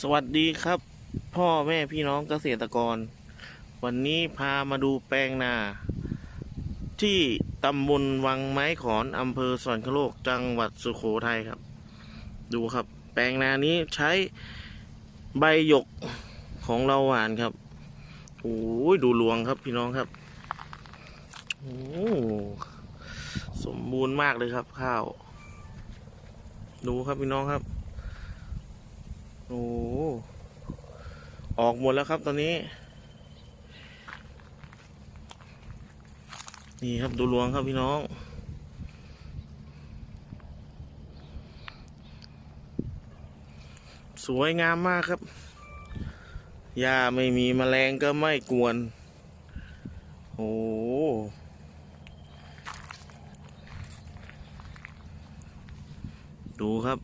สวัสดีครับ พ่อแม่พี่น้องเกษตรกร วันนี้พามาดูแปลงนา ที่ตำบลวังไม้ขอนอำเภอสวรรคโลกจังหวัดสุโขทัยครับ ดูครับ แปลงนานี้ใช้ใบหยกของเราหวานครับโอ้ยดูรวงครับพี่น้องครับโอ้สมบูรณ์มากเลยครับข้าว ดูครับพี่น้องครับ โอ้ออกหมดแล้วครับตอนนี้ นี่ครับดูรวงครับพี่น้อง สวยงามมากครับหญ้าไม่มีแมลงก็ไม่กวน โอ้ดูครับ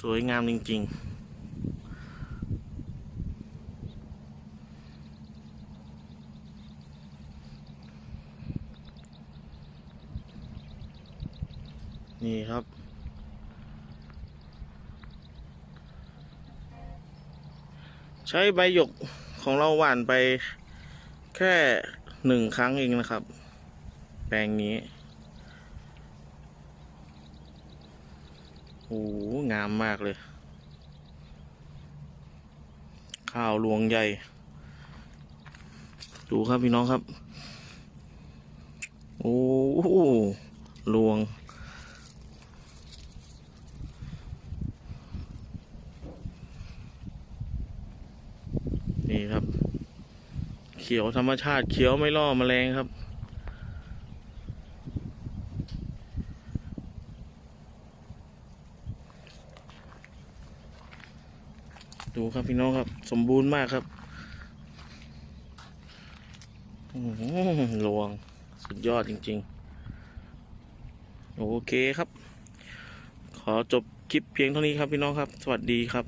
สวยงามจริง ๆนี่ครับ ใช้ใบหยกของเราหว่านไปแค่หนึ่งครั้งเองนะครับ แปลงนี้ โอ้งามมากเลย ข้าวรวงใหญ่ ดูครับพี่น้องครับ โอ้หรวง นี่ครับ เขียวธรรมชาติเขียวไม่ล่อแมลงครับ ดูครับพี่น้องครับ สมบูรณ์มากครับอื้อหือหลวงสุดยอดจริง ๆ โอเคครับ ขอจบคลิปเพียงเท่านี้ครับพี่น้องครับ สวัสดีครับ